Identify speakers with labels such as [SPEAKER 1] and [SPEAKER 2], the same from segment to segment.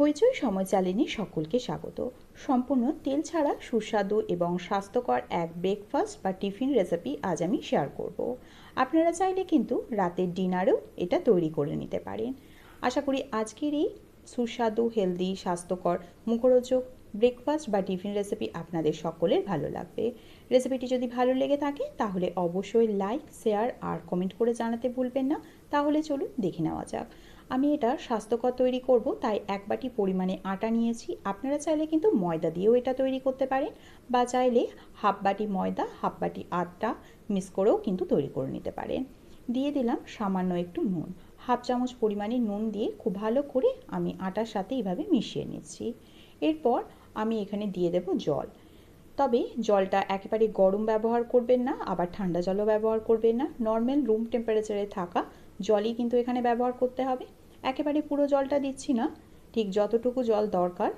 [SPEAKER 1] হইচই সময় চ্যানেলে সকলকে স্বাগত সম্পূর্ণ তেল ছাড়া সুস্বাদু এবং স্বাস্থ্যকর এক ব্রেকফাস্ট বা টিফিন রেসিপি আজ আমি শেয়ার করব। আপনারা চাইলে কিন্তু রাতের ডিনারেও এটা তৈরি করে নিতে পারেন আশা করি আজকের এই সুস্বাদু, হেলদি, স্বাস্থ্যকর মুখরোচক ব্রেকফাস্ট বা টিফিন রেসিপি আপনাদের সকলের ভালো লাগবে। রেসিপিটি যদি ভালো লেগে থাকে, তাহলে অবশ্যই লাইক শেয়ার আর কমেন্ট করে জানাতে ভুলবেন না। তাহলে চলুন দেখে নেওয়া যাক। আমি এটা স্বাস্থ্যকর তৈরি করব, তাই এক বাটি পরিমাণে আটা নিয়েছি। আপনারা চাইলে কিন্তু ময়দা দিয়েও এটা তৈরি করতে পারেন বা চাইলে হাফ বাটি ময়দা হাফ বাটি আটা মিক্স করেও কিন্তু তৈরি করে নিতে পারেন। দিয়ে দিলাম সামান্য একটু নুন। হাফ চামচ পরিমাণে নুন দিয়ে খুব ভালো করে আমি আটার সাথে এইভাবে মিশিয়ে নিচ্ছি। এরপর আমি এখানে দিয়ে দেব জল। তবে জলটা একেবারে গরম ব্যবহার করবেন না, আবার ঠান্ডা জলও ব্যবহার করবেন না। নর্মাল রুম টেম্পারেচারে থাকা জলই কিন্তু এখানে ব্যবহার করতে হবে। একেবারে পুরো জলটা দিচ্ছি না। ঠিক যতটুকু জল দরকার,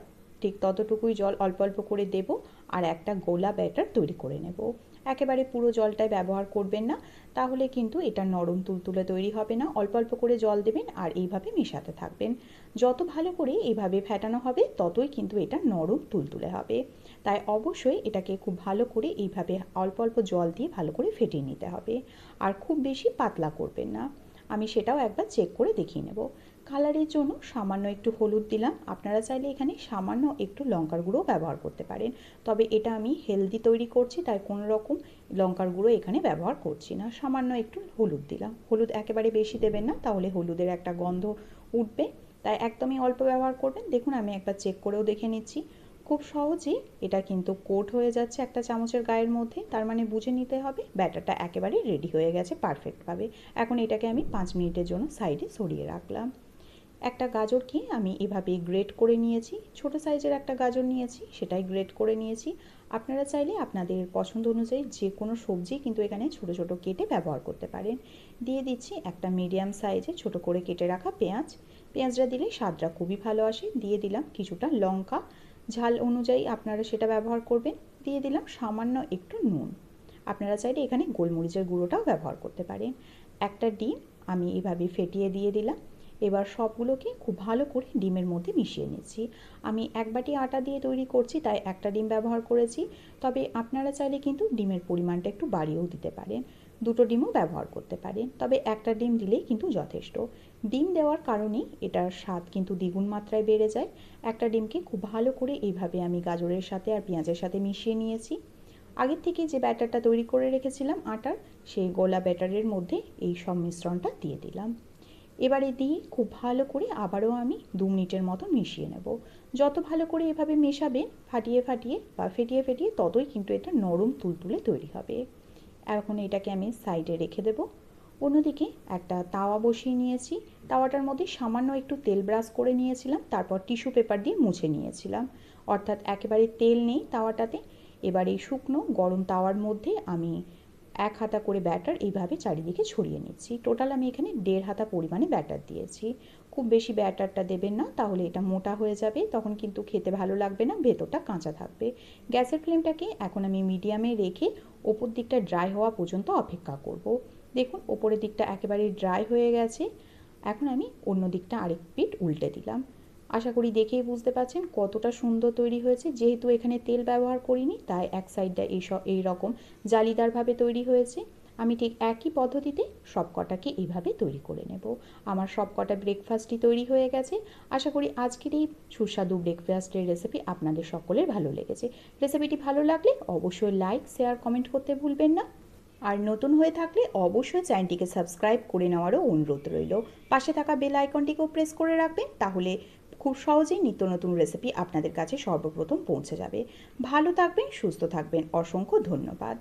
[SPEAKER 1] ঠিক ততটুকুই জল অল্প অল্প করে দেব আর একটা গোলা ব্যাটার তৈরি করে নেব। একেবারে পুরো জলটাই ব্যবহার করবেন না, তাহলে কিন্তু এটা নরম তুলতুলে তৈরি হবে না। অল্প অল্প করে জল দেবেন আর এইভাবে মেশাতে থাকবেন। যত ভালো করে এইভাবে ফেটানো হবে, ততই কিন্তু এটা নরম তুলতুলে হবে। তাই অবশ্যই এটাকে খুব ভালো করে এইভাবে অল্প অল্প জল দিয়ে ভালো করে ফেটিয়ে নিতে হবে। আর খুব বেশি পাতলা করবেন না। আমি সেটাও একবার চেক করে দেখিয়ে নেব। কালারের জন্য সামান্য একটু হলুদ দিলাম। আপনারা চাইলে এখানে সামান্য একটু লঙ্কার গুঁড়ো ব্যবহার করতে পারেন। তবে এটা আমি হেলদি তৈরি করছি, তাই কোনো রকম লঙ্কার গুঁড়ো এখানে ব্যবহার করছি না। সামান্য একটু হলুদ দিলাম। হলুদ একেবারে বেশি দেবেন না, তাহলে হলুদের একটা গন্ধ উঠবে। তাই একদমই অল্প ব্যবহার করবেন। দেখুন, আমি একবার চেক করেও দেখে নিচ্ছি। খুব সহজেই এটা কিন্তু কোট হয়ে যাচ্ছে একটা চামচের গায়ের মধ্যে। তার মানে বুঝে নিতে হবে, ব্যাটারটা একেবারে রেডি হয়ে গেছে পারফেক্টভাবে। এখন এটাকে আমি পাঁচ মিনিটের জন্য সাইডে সরিয়ে রাখলাম। একটা গাজরকে আমি এভাবে গ্রেট করে নিয়েছি। ছোট সাইজের একটা গাজর নিয়েছি, সেটাই গ্রেট করে নিয়েছি। আপনারা চাইলে আপনাদের পছন্দ অনুযায়ী যে কোনো সবজি কিন্তু এখানে ছোট ছোট কেটে ব্যবহার করতে পারেন। দিয়ে দিচ্ছি একটা মিডিয়াম সাইজে ছোট করে কেটে রাখা পেঁয়াজ। পেঁয়াজটা দিলে স্বাদটা খুবই ভালো আসে। দিয়ে দিলাম কিছুটা লঙ্কা। ঝাল অনুযায়ী আপনারা সেটা ব্যবহার করবেন। দিয়ে দিলাম সামান্য একটু নুন। আপনারা চাইলে এখানে গোলমরিচের গুঁড়োটাও ব্যবহার করতে পারেন। একটা ডিম আমি এভাবে ফেটিয়ে দিয়ে দিলাম। এবার সবগুলোকে খুব ভালো করে ডিমের মধ্যে মিশিয়ে নিচ্ছি। আমি এক বাটি আটা দিয়ে তৈরি করছি, তাই একটা ডিম ব্যবহার করেছি। তবে আপনারা চাইলে কিন্তু ডিমের পরিমাণটা একটু বাড়িয়েও দিতে পারেন। দুটো ডিমও ব্যবহার করতে পারেন। তবে একটা ডিম দিলেই কিন্তু যথেষ্ট। ডিম দেওয়ার কারণেই এটার স্বাদ কিন্তু দ্বিগুণ মাত্রায় বেড়ে যায়। একটা ডিমকে খুব ভালো করে এইভাবে আমি গাজরের সাথে আর পেঁয়াজের সাথে মিশিয়ে নিয়েছি। আগের থেকে যে ব্যাটারটা তৈরি করে রেখেছিলাম আটার, সেই গোলা ব্যাটারের মধ্যে এই সব মিশ্রণটা দিয়ে দিলাম। এবারে দিয়ে খুব ভালো করে আবারও আমি দু মিনিটের মতো মিশিয়ে নেব। যত ভালো করে এভাবে মেশাবেন ফাটিয়ে ফাটিয়ে বা ফেটিয়ে ফেটিয়ে ততই কিন্তু এটা নরম তুলতুলে তৈরি হবে। এখন এটাকে আমি সাইডে রেখে দেব। অন্যদিকে একটা তাওয়া বসিয়ে নিয়েছি। তাওয়াটার মধ্যে সামান্য একটু তেল ব্রাশ করে নিয়েছিলাম, তারপর টিস্যু পেপার দিয়ে মুছে নিয়েছিলাম। অর্থাৎ একেবারে তেল নেই তাওয়াটাতে। এবার এই শুকনো গরম তাওয়ার মধ্যে আমি এক হাতা করে ব্যাটার এইভাবে চারিদিকে ছড়িয়ে নিচ্ছি। টোটাল আমি এখানে দেড় হাতা পরিমাণে ব্যাটার দিয়েছি। খুব বেশি ব্যাটারটা দেবেন না, তাহলে এটা মোটা হয়ে যাবে, তখন কিন্তু খেতে ভালো লাগবে না, ভেতরটা কাঁচা থাকবে। গ্যাসের ফ্লেমটাকে এখন আমি মিডিয়ামে রেখে ওপর দিকটা ড্রাই হওয়া পর্যন্ত অপেক্ষা করব। দেখুন, ওপরের দিকটা একেবারে ড্রাই হয়ে গেছে। এখন আমি অন্য দিকটা আরেক পিঠ উল্টে দিলাম। আশা করি দেখেই বুঝতে পারছেন কতটা সুন্দর তৈরি হয়েছে। যেহেতু এখানে তেল ব্যবহার করিনি, তাই এক সাইডটা এই এই রকম জালিদারভাবে তৈরি হয়েছে। আমি ঠিক একই পদ্ধতিতে সব কটাকে এইভাবে তৈরি করে নেব। আমার সব কটা ব্রেকফাস্টই তৈরি হয়ে গেছে। আশা করি আজকের এই সুস্বাদু ব্রেকফাস্টের রেসিপি আপনাদের সকলের ভালো লেগেছে। রেসিপিটি ভালো লাগলে অবশ্যই লাইক শেয়ার কমেন্ট করতে ভুলবেন না। আর নতুন হয়ে থাকলে অবশ্যই চ্যানেলটিকে সাবস্ক্রাইব করে নেওয়ারও অনুরোধ রইল। পাশে থাকা বেল আইকনটিকেও প্রেস করে রাখবেন, তাহলে খুব সহজেই নিত্য নতুন রেসিপি আপনাদের কাছে সর্বপ্রথম পৌঁছে যাবে। ভালো থাকবেন, সুস্থ থাকবেন। অসংখ্য ধন্যবাদ।